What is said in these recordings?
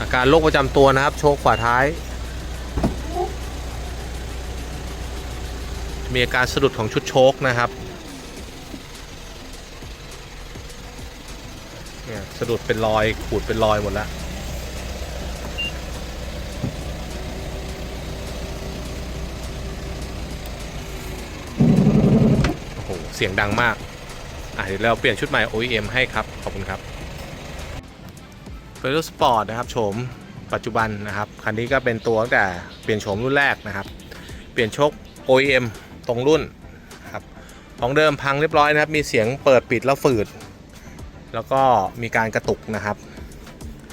อาการโรคประจำตัวนะครับ โชคฝาท้าย มีอาการสะดุดของชุดโชคนะครับเนี่ยสะดุดเป็นรอยขูดเป็นรอยหมดแล้วโอ้โห เสียงดังมาก อะเดี๋ยวเราเปลี่ยนชุดใหม่ OEM ให้ครับ ขอบคุณครับ f e r r o Sport นะครับโฉมปัจจุบันนะครับคันนี้ก็เป็นตัวตั้งแต่เปลี่ยนโฉมรุ่นแรกนะครับ เปลี่ยนโชค OEM ตรงรุ่นครับของเดิมพังเรียบร้อยนะครับ มีเสียงเปิดปิดแล้วฝืด แล้วก็มีการกระตุกนะครับ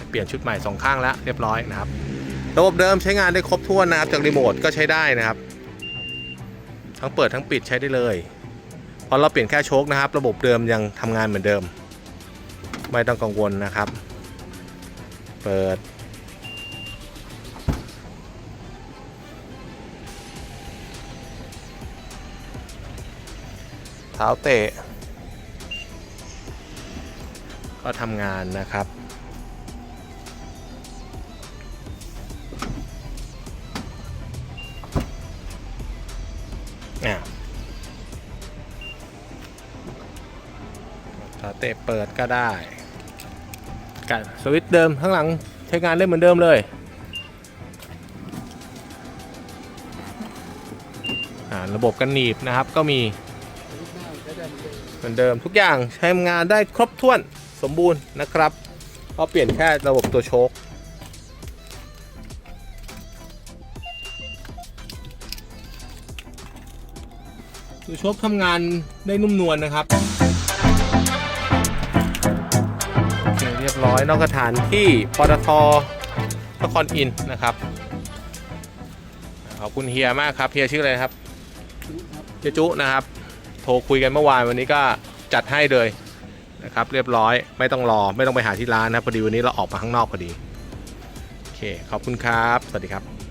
เปลี่ยนชุดใหม่สองข้างแล้วเรียบร้อยนะครับระบบเดิมใช้งานได้ครบถ้วนนะครับจากรีโมทก็ใช้ได้นะครับ ทั้งเปิดทั้งปิดใช้ได้เลยพราะเราเปลี่ยนแค่โชคนะครับ ระบบเดิมยังทำงานเหมือนเดิม ไม่ต้องกังวลนะครับ เปิด เท้าเตะ ก็ทำงานนะครับอะเท้าเตะเปิดก็ได้ กันสวิตช์เดิมข้างหลังใช้งานได้เหมือนเดิมเลยระบบกันหนีบนะครับก็มีเหมือนเดิมทุกอย่างใช้งานได้ครบถ้วนสมบูรณ์นะครับก็เปลี่ยนแค่ระบบตัวโชคตัวโชคทำงานได้นุ่มนวลนะครับ ร้อยนอกสถานที่ปตทนครอินทร์นะครับขอบคุณเฮียมากครับเฮียชื่ออะไรครับเจจุนะครับ โทรคุยกันเมื่อวานวันนี้ก็จัดให้เลยนะครับ เรียบร้อยไม่ต้องรอไม่ต้องไปหาที่ร้านนะพอดีวันนี้เราออกมาข้างนอกพอดีโอเคขอบคุณครับ สวัสดีครับ